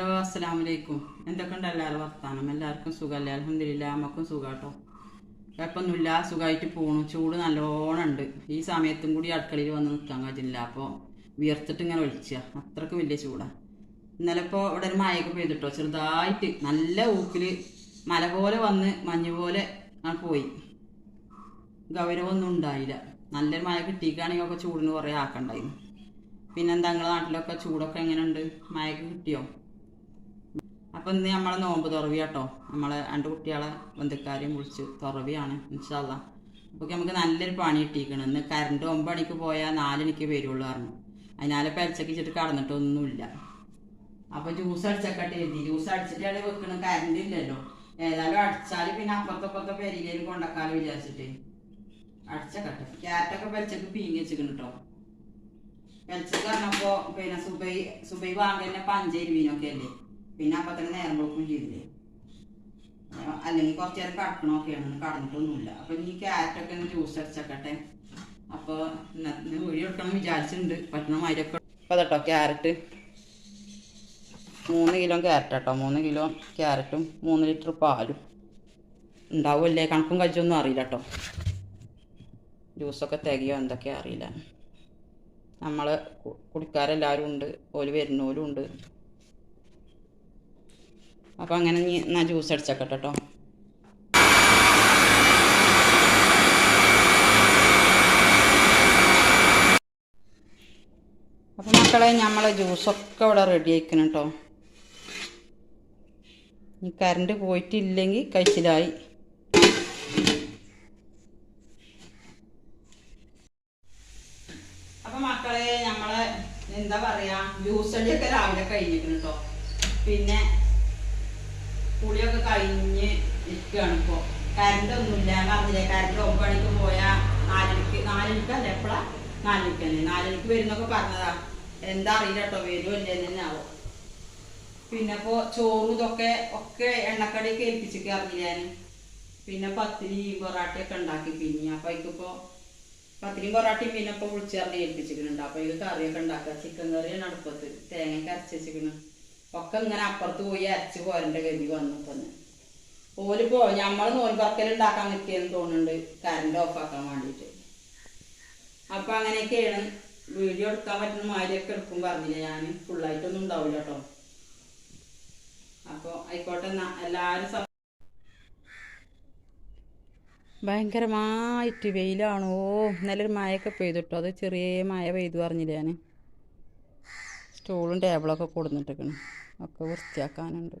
Hello അസ്സാം വലൈക്കും എന്തൊക്കെയുണ്ട് എല്ലാവരും വർത്താനം? എല്ലാവർക്കും സുഖമല്ലേ അലഹമില്ല നമുക്കും സുഖാട്ടോ. കുഴപ്പമൊന്നുമില്ല സുഖമായിട്ട് പോണു. ചൂട് നല്ലോണം ഉണ്ട്. ഈ സമയത്തും കൂടി അടുക്കളയിൽ വന്ന് നിൽക്കാൻ കഴിയില്ല അപ്പോൾ വിയർത്തിട്ട് ഇങ്ങനെ ഒഴിച്ചുക അത്രയ്ക്ക് വലിയ ചൂടാണ് ഇന്നലെ ഇപ്പോൾ ഇവിടെ ഒരു മഴയൊക്കെ പെയ്തിട്ടോ? ചെറുതായിട്ട് നല്ല ഊക്കിൽ മല പോലെ വന്ന് മഞ്ഞ് പോലെ പോയി. ഗൗരവമൊന്നും ഉണ്ടായില്ല. നല്ലൊരു മഴ കിട്ടിയിട്ടാണെങ്കിൽ ഒക്കെ ചൂടിന് കുറേ ആക്കണ്ടായിരുന്നു. പിന്നെന്താ നിങ്ങളുടെ നാട്ടിലൊക്കെ ചൂടൊക്കെ എങ്ങനെയുണ്ട്? മഴയൊക്കെ കിട്ടിയോ? അപ്പം ഇന്ന് നമ്മളെ നോമ്പ് തുറവി കേട്ടോ നമ്മളെ രണ്ട് കുട്ടികളെ ബന്ധുക്കാരെയും വിളിച്ച് തുറവിയാണ് ഇൻഷാല്ല അപ്പോൾ നമുക്ക് നല്ലൊരു പണി കിട്ടിയിരിക്കണം. ഇന്ന് കറണ്ട് ഒമ്പണിക്ക് പോയാൽ നാലണിക്ക് വരുള്ളൂ പറഞ്ഞു. അതിനാലെ പെരച്ചക്ക് വെച്ചിട്ട് കടന്നിട്ടൊന്നുമില്ല. അപ്പോൾ ജ്യൂസ് അടിച്ചക്കട്ടെ എഴുതി ജ്യൂസ് അടിച്ചിട്ടാണ് വെക്കണം. കറണ്ട് ഇല്ലല്ലോ. ഏതായാലും അടിച്ചാൽ പിന്നെ അപ്പുറത്തൊപ്പുറത്തെ പെരിയിലേക്ക് കൊണ്ടക്കാലം വിചാരിച്ചിട്ട്. അടിച്ചക്കട്ടെ. ക്യാരറ്റൊക്കെ പെരച്ചക്ക് പീങ്ങി വെച്ചിരിക്കണം കേട്ടോ പെരച്ചക്ക് പറഞ്ഞപ്പോ പിന്നെ സുബൈ സുബൈ വാങ്ങലിനെ പഞ്ചേരി മീനൊക്കെ അല്ലേ? പിന്നെ അപ്പൊ തന്നെ നേരം കൊടുക്കും ചെയ്തില്ലേ. അല്ലെങ്കിൽ കുറച്ചു നേരം കടക്കണമൊക്കെയാണ് കടന്നിട്ടൊന്നുമില്ല. അപ്പൊ ക്യാരറ്റ് ഒക്കെ ഒന്ന് ജ്യൂസ് അടിച്ചേക്കട്ടെ. അപ്പൊ ഇന്ന് കൊടുക്കണം എടുക്കണം വിചാരിച്ചിട്ടുണ്ട്. പറ്റുന്ന മാതിരിയൊക്കെ അപ്പൊ അതട്ടോ ക്യാരറ്റ് മൂന്ന് കിലോ ക്യാരറ്റ് കേട്ടോ മൂന്ന് കിലോ ക്യാരറ്റും മൂന്ന് ലിറ്റർ പാലും. ഉണ്ടാവുമല്ലേ? കണക്കും കഴിച്ചൊന്നും അറിയില്ല കേട്ടോ ജ്യൂസൊക്കെ തികയോ എന്തൊക്കെ അറിയില്ല. നമ്മൾ കുടിക്കാരെല്ലാവരും ഉണ്ട്. ഓൽ വരുന്നോലും ഉണ്ട്. അപ്പം അങ്ങനെ നീ എന്നാൽ ജ്യൂസ് അടിച്ചേക്കട്ടെ കേട്ടോ അപ്പം മക്കളെ നമ്മൾ ജ്യൂസൊക്കെ ഇവിടെ റെഡി ആയിക്കണം കേട്ടോ ഈ കറണ്ട് പോയിട്ടില്ലെങ്കിൽ കഴിച്ചിലായി. അപ്പോൾ മക്കളെ നമ്മളെ എന്താ പറയുക ജ്യൂസ് അടിയൊക്കെ രാവിലെ കഴിഞ്ഞിരിക്കുന്നു കേട്ടോ പിന്നെ കുളിയൊക്കെ കഴിഞ്ഞ് ഇരിക്കുകയാണ് ഇപ്പോൾ കറണ്ട് ഒന്നുമില്ല. പറഞ്ഞില്ലേ കറണ്ട് ഒമ്പത് മണിക്ക് പോയാ നാലരക്ക് അല്ല എപ്പോഴാ നാലരക്ക് അല്ലേ? നാലരക്ക് വരുന്നൊക്കെ പറഞ്ഞതാ. എന്താ അറിയില്ല കേട്ടോ വരുമോ ഇല്ലേ തന്നെ ആവോ. പിന്നെ ഇപ്പോൾ ചോറും ഇതൊക്കെ ഒക്കെ എണ്ണക്കടിയൊക്കെ ഏൽപ്പിച്ചൊക്കെ അറിഞ്ഞില്ല ഞാൻ. പിന്നെ പത്തിരി പൊറാട്ടയൊക്കെ ഉണ്ടാക്കി പിന്നെ. അപ്പൊ എനിക്കിപ്പോ പത്തിരിയും പൊറാട്ടയും പിന്നെ ഇപ്പൊ വിളിച്ചറിഞ്ഞ് ഏൽപ്പിച്ചിട്ടുണ്ട് അപ്പൊ ഇത് കറിയൊക്കെ ഉണ്ടാക്കുക ചിക്കൻ കറിയാണ് അടുപ്പത്ത്. തേങ്ങയൊക്കെ അരച്ച് വെച്ചിക്കണ് ഒക്കെ ഇങ്ങനെ അപ്പുറത്ത് പോയി അരച്ച് പോരണ്ട ഗതി വന്നു ഓലിപ്പോ ഓൽ പോ ഞമ്മൾ നോൽപ്പറക്കൽ ഉണ്ടാക്കാൻ നിൽക്കിയെന്ന് തോന്നുന്നുണ്ട് കറണ്ട് ഓഫ് ആക്കാൻ വേണ്ടിയിട്ട് അപ്പൊ അങ്ങനെയൊക്കെയാണ് വീഡിയോ എടുക്കാൻ പറ്റുന്ന മാതിരിയൊക്കെ എടുക്കും പറഞ്ഞില്ല ഞാൻ ഫുള്ളായിട്ടൊന്നും ഉണ്ടാവില്ല കേട്ടോ അപ്പൊ ആയിക്കോട്ടെ എല്ലാവരും ഭയങ്കരമായിട്ട് വെയിലാണോ? ഇന്നലെ ഒരു മഴയൊക്കെ പെയ്തിട്ടോ അത് ചെറിയ മഴ പെയ്തു പറഞ്ഞില്ല ഞാൻ സ്റ്റൂളും ടേബിളൊക്കെ കൊടുന്നിട്ടിരിക്കണം ഒക്കെ വൃത്തിയാക്കാനുണ്ട്.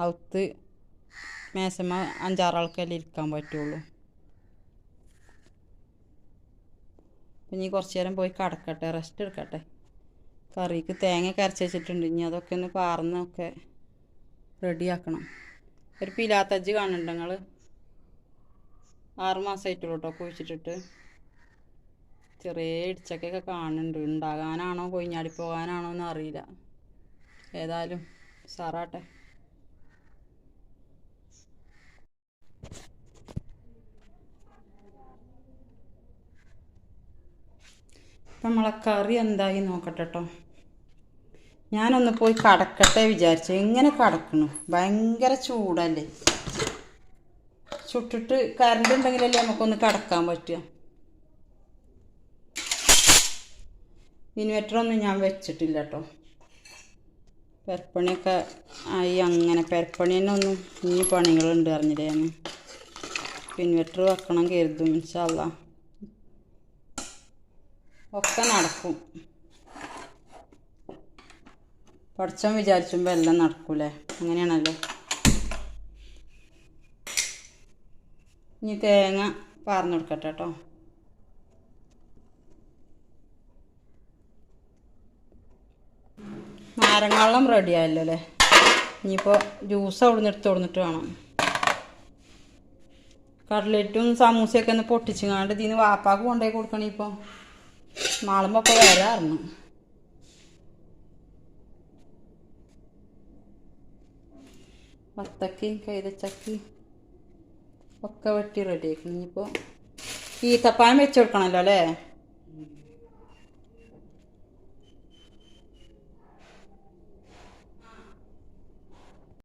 അകത്ത് മേശമ അഞ്ചാറാൾക്കല്ലേ ഇരിക്കാൻ പറ്റുള്ളൂ. ഇനി കുറച്ച് നേരം പോയി കടക്കട്ടെ റെസ്റ്റ് എടുക്കട്ടെ. കറിക്ക് തേങ്ങ കരച്ച് വെച്ചിട്ടുണ്ട്. ഇനി അതൊക്കെ ഒന്ന് പാർന്നൊക്കെ റെഡിയാക്കണം. ഒരു പിലാത്തജ്ജ് കാണുന്നുണ്ട് നിങ്ങൾ ആറ് മാസമായിട്ടുള്ളൂ കേട്ടോ കുഴിച്ചിട്ടിട്ട്. ചെറിയ ഇടിച്ചക്കൊക്കെ കാണുന്നുണ്ട്. ഉണ്ടാകാനാണോ കൊയിഞ്ഞാടി പോകാനാണോ എന്ന് അറിയില്ല. ഏതായാലും സാറാട്ടെ. ഇപ്പം നമ്മളെ കറി എന്തായി നോക്കട്ടെ കേട്ടോ ഞാനൊന്ന് പോയി കടക്കട്ടെ വിചാരിച്ചു. എങ്ങനെ കടക്കണു? ഭയങ്കര ചൂടല്ലേ? ചുട്ടിട്ട് കറണ്ട് ഉണ്ടെങ്കിലല്ലേ നമുക്കൊന്ന് കടക്കാൻ പറ്റുക. ഇൻവെർട്ടറൊന്നും ഞാൻ വെച്ചിട്ടില്ല കേട്ടോ പെരപ്പണിയൊക്കെ ആയി. അങ്ങനെ പെരപ്പണി തന്നെ ഒന്നും ഇനി പണികളുണ്ട് അറിഞ്ഞില്ലേ ഞാൻ. ഇൻവെർട്ടർ വെക്കണം കരുതും ഇൻഷല്ല ഒക്കെ നടക്കും. പഠിച്ചോൻ വിചാരിച്ചുമ്പോൾ എല്ലാം നടക്കൂലേ? അങ്ങനെയാണല്ലോ. ഇനി തേങ്ങ പാർന്നു കൊടുക്കട്ടെ കേട്ടോ നാരങ്ങാവെള്ളം റെഡി ആയല്ലോ അല്ലേ? ഇനിയിപ്പോൾ ജ്യൂസ് അവിടെ നിന്ന് എടുത്ത് കൊടുത്തിട്ട് വേണം. കട്ലറ്റും സമൂസയൊക്കെ ഒന്ന് പൊട്ടിച്ചുങ്ങാണ്ട് ഇതിന് വാപ്പാക്ക് കൊണ്ടുപോയി കൊടുക്കണേ ഇപ്പോൾ നാളുമ്പോൾ ഒക്കെ വരാറുണ്ട് വത്തക്കയും കൈതച്ചക്കയും ഒക്കെ വെട്ടി റെഡി ആക്കണം ഇനിയിപ്പോൾ ഈത്തപ്പായം വെച്ച് കൊടുക്കണമല്ലോ അല്ലേ?